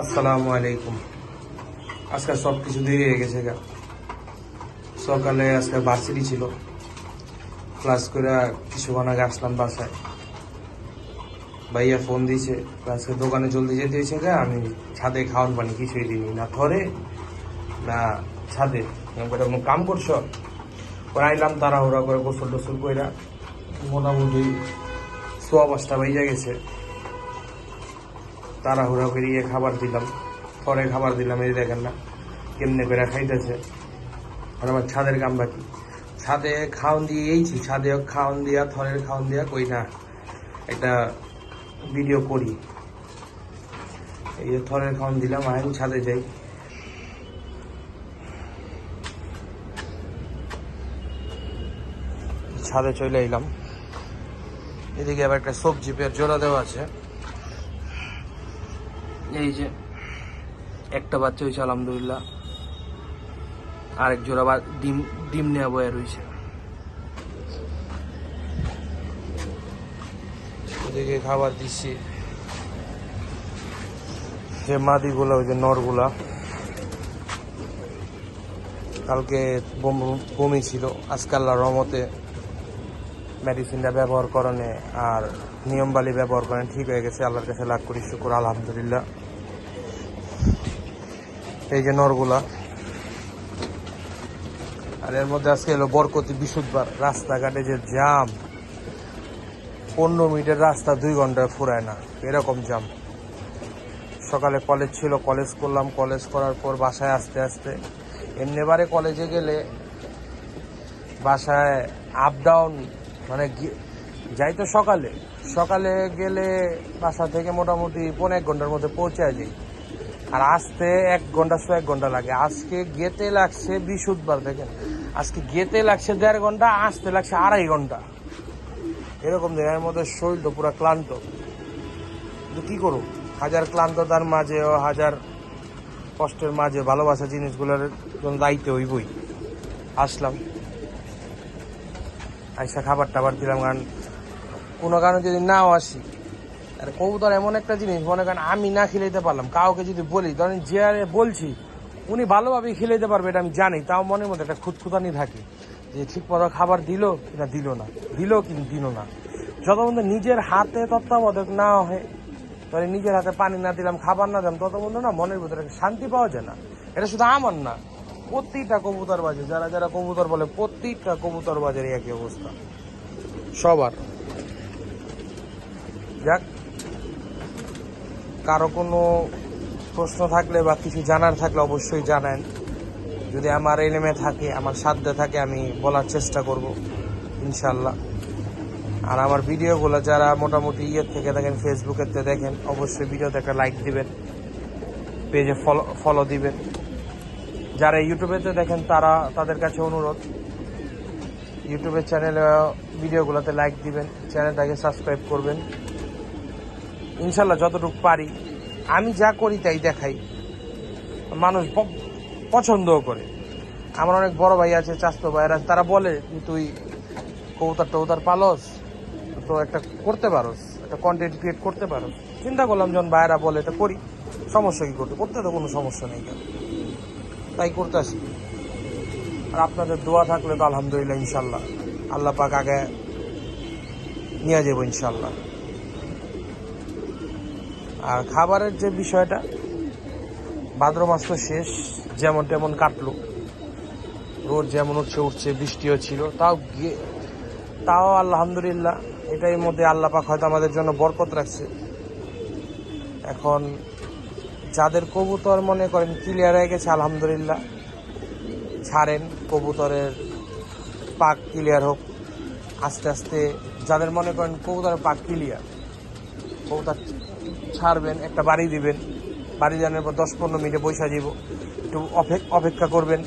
আসসালামু আলাইকুম। আজকে সব কিছু দেরি হয়ে গেছে গা। সকালে আজকে ভার্সিটি ছিল। ক্লাস করে কিছুক্ষণ আগে আসলাম বাসায়। ভাইয়া ফোন দিয়েছে, আজকে দোকানে জলদি যেতে হয়েছে গা, আমি ছাদে খাওয়ান পানি কিছুই দিইনি। না ধরে না ছাদে। কোনো কাম করছ? পরে আইলাম তাড়াহুড়া করে গোসল টোসল কইরা মোটামুটি সোয়া পাঁচটা বাইজা গেছে। তাড়াহুড়া করে গিয়ে খাবার দিলাম। পরে খাবার দিলাম, এই দেখেন না, কেমনে করে খাইতেছে। আর আমার ছাদের কাম বাকি। ছাদে খাওন দিয়ে এইছি ছাদে খাওন দিয়া থরের খাওন দিয়া কই না, একটা ভিডিও করি। এই থরের খাওন দিলাম আমি ছাদে যাই। ছাদে চলে এলাম এদিকে আবার একটা সবজি পেয়ার জোড়া দেওয়া আছে। এই যে, একটা বাচ্চা হয়েছে, আলহামদুলিল্লাহ। আরেক জোড়া বা, ডিম ডিম নেওয়া বয়ে রয়েছে। ওদিকে খাবার দিচ্ছি। যে মাদিগুলা, ওই যে নরগুলা। কালকে বম- ছিল, আজকে রমতে মেডিসিনটা ব্যবহার করণে আর নিয়মবালি ব্যবহার করেন, ঠিক হয়ে গেছে, আল্লাহর কাছে লাভ করি শুকুর, আলহামদুলিল্লাহ। এই যে নরগুলা। আর এর মধ্যে আজকে এলো বরকতি বিশুদ্ধবার। রাস্তাঘাটে যে জাম পনেরো মিনিটের রাস্তা দুই ঘন্টায় ফুরায় না। এরকম জাম সকালে কলেজ ছিল কলেজ করলাম কলেজ করার পর বাসায় আসতে আসতে এমনিবারে কলেজে গেলে বাসায় আপ ডাউন মানে যাই তো সকালে। সকালে গেলে বাসা থেকে মোটামুটি পনেরো এক ঘণ্টার মধ্যে পৌঁছায় যাই আর আসতে এক ঘণ্টা শো এক ঘণ্টা লাগে। আজকে গেতে লাগছে বিশুদ্ধবার দেখেন। আজকে গেতে লাগছে দেড় ঘণ্টা, আসতে লাগছে আড়াই ঘণ্টা। এরকম দিনের মধ্যে শরীর তো পুরো ক্লান্ত। কিন্তু কি করুক হাজার ক্লান্ততার মাঝেও হাজার কষ্টের মাঝে ভালোবাসা জিনিসগুলোর জন্য দায়িত্ব হইবই। আসলাম। আইসা খাবার টাবার দিলাম, কারণ কোনো কারণে যদি নাও আসি আর কবুতর এমন একটা জিনিস, মনে করেন আমি না খিলাইতে পারলাম, কাউকে যদি বলি, ধরেন যে বলছি, উনি ভালোভাবে খিলাইতে পারবে এটা আমি জানি, তাও মনের মধ্যে একটা খুঁতখুতানি থাকে, যে ঠিক মতো খাবার দিল কিনা দিল না, দিল কি দিল না। যত পর্যন্ত নিজের হাতে তত্ত্বাবধায়ক না হয় ধরে নিজের হাতে পানি না দিলাম, খাবার না দিলাম তত পর্যন্ত না মনের ভিতরে শান্তি পাওয়া যায় না। এটা শুধু আমার না প্রত্যেকটা কবুতর বাজে, যারা যারা কবুতর বলে প্রত্যেকটা কবুতর বাজারে একই অবস্থা। সবার। যাক। কারও কোনো প্রশ্ন থাকলে বা কিছু জানার থাকলে অবশ্যই জানান। যদি আমার এলেমে থাকে, আমার সাধ্যে থাকে, আমি বলার চেষ্টা করব ইনশাল্লাহ আর আমার ভিডিওগুলো যারা মোটামুটি ইয়ের থেকে দেখেন, ফেসবুকের ফেসবুকেতে দেখেন, অবশ্যই ভিডিওতে একটা লাইক দিবেন, পেজে ফলো ফলো দিবেন। যারা ইউটিউবেতে দেখেন, তারা, তাদের কাছে অনুরোধ ইউটিউবের চ্যানেলে ভিডিওগুলোতে লাইক দিবেন চ্যানেলটাকে সাবস্ক্রাইব করবেন। ইনশাল্লাহ যতটুকু পারি আমি যা করি তাই দেখাই। মানুষ পছন্দও করে। আমার অনেক বড় ভাই আছে চাস্তো ভাইয়েরা আছে, তারা বলে তুই কবুতর টবুতর পালস তো একটা করতে পারোস একটা কন্টেন্ট ক্রিয়েট করতে পারোস। চিন্তা করলাম যখন ভাইয়েরা বলে এটা করি সমস্যা কি করতে? করতে তো কোনো সমস্যা নেই কেন? তাই করতে আসি। আর আপনাদের দোয়া থাকলে তো আলহামদুলিল্লাহ ইনশাল্লাহ। আল্লাহ পাক আগে নিয়ে যাব ইনশাল্লাহ। আর খাবারের যে বিষয়টা, ভাদ্র মাস তো শেষ, যেমন তেমন কাটলো। রোদ যেমন উঠছে উঠছে, বৃষ্টিও ছিল। তাও গিয়ে, তাও আলহামদুলিল্লাহ, এটাই মধ্যে আল্লাহ পাক হয়তো আমাদের জন্য বরকত রাখছে। এখন যাদের কবুতর মনে করেন ক্লিয়ার হয়ে গেছে, আলহামদুলিল্লাহ, ছাড়েন, কবুতরের পাক ক্লিয়ার হোক। আস্তে আস্তে যাদের মনে করেন কবুতরের পাক ক্লিয়ার কবুতর ছাড়বেন, একটা বাড়ি দিবেন। বাড়ি জানার পর দশ পনেরো মিনিটে পয়সা দিব। একটু অপেক- অপেক্ষা করবেন।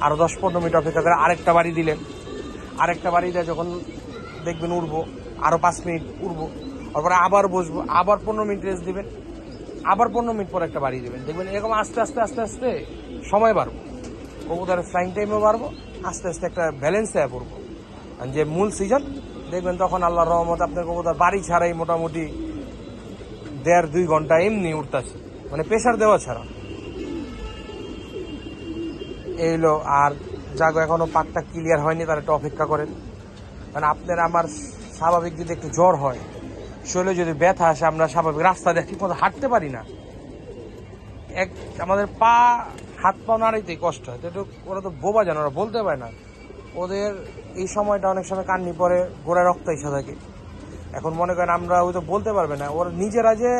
আরও দশ পনেরো মিনিট অপেক্ষা করে আরেকটা বাড়ি দিলেন। আরেকটা বাড়ি দেয় যখন দেখবেন উঠবো আরও পাঁচ মিনিট উঠবো তারপরে আবার বসবো, আবার পনেরো মিনিট রেস্ট দিবেন। আবার পনেরো মিনিট পর একটা বাড়ি দেবেন। দেখবেন এরকম আস্তে আস্তে আস্তে আস্তে সময় বাড়বো। কবুতরের ফ্লাইং টাইমও বাড়বো, আস্তে আস্তে একটা ব্যালেন্স হয়ে পড়ব। যে মূল সিজন দেখবেন তখন আল্লাহ রহমত আপনার কবুতর বাড়ি ছাড়াই মোটামুটি দেড় দুই ঘণ্টা এমনি উঠতেছে। মানে প্রেশার দেওয়া ছাড়া। এইলো আর জাগো এখনও পাকটা ক্লিয়ার হয়নি তারা একটু অপেক্ষা করেন। মানে আপনার আমার স্বাভাবিক যদি একটু জ্বর হয়, শরীরে যদি ব্যথা আসে, আমরা স্বাভাবিক রাস্তা দিয়ে ঠিক মতো হাঁটতে পারি না। এক, আমাদের পা, হাত পা নাড়াইতেই কষ্ট হয়। তো ওরা তো বোবা জানে, ওরা বলতে পারে না। ওদের এই সময়টা অনেক সময় কান্নি পরে গোড়া রক্ত এসে থাকে। এখন মনে করেন আমরা ওই তো বলতে পারবে না, ওরা নিজেরা যে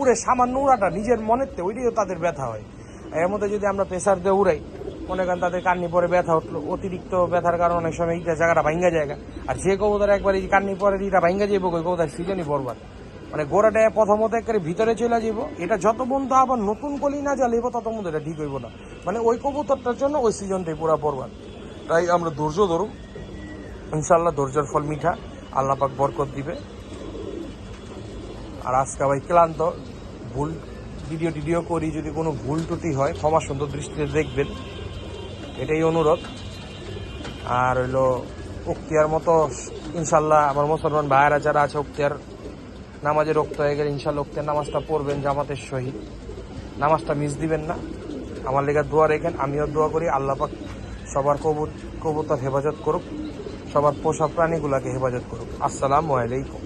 উড়ে সামান্য উড়াটা নিজের মনের তে ওইটাই তাদের ব্যথা হয়। এর মধ্যে যদি আমরা প্রেসার দিয়ে উড়াই, মনে করেন তাদের কান্নি পরে ব্যথা উঠল অতিরিক্ত ব্যথার কারণে অনেক সময় এইটা জায়গাটা ভাঙ্গা জায়গা। আর যে কবুতর একবার এই কান্নি পরে এটা ভাঙ্গা যাইব, ওই কবুতর সিজনই বরবাদ। মানে গোড়াটা প্রথমত একবারে ভিতরে চলে যাব এটা যত বন্ধু আবার নতুন কলি না জ্বালিব তত মধ্যে এটা ঠিক হইব না। মানে ওই কবুতরটার জন্য ওই সিজনটাই পুরা বরবাদ। তাই আমরা ধৈর্য ধরুম ইনশাল্লাহ ধৈর্যের ফল মিঠা। আল্লাহ পাক বরকত দিবে। আর আজকে ভাই ক্লান্ত, ভুল ভিডিও টিডিও করি, যদি কোনো ভুল ত্রুটি হয়, ক্ষমা সুন্দর দৃষ্টিতে দেখবেন। এটাই অনুরোধ। আর হইল, উক্তিয়ার মতো, ইনশাল্লাহ আমার মুসলমান ভাইয়েরা যারা আছে, উক্তিয়ার নামাজে রক্ত হয়ে গেলে ইনশাল্লাহ উক্তিয়ার নামাজটা পড়বেন, জামাতের সহিত। নামাজটা মিস দিবেন না। আমার লেগে দোয়া রেখেন, আমিও দোয়া করি, আল্লাহ পাক সবার কবুত, কবুতর হেফাজত করুক। সবার পোষা প্রাণীগুলাকে হেফাজত করুক। আসসালামু আলাইকুম।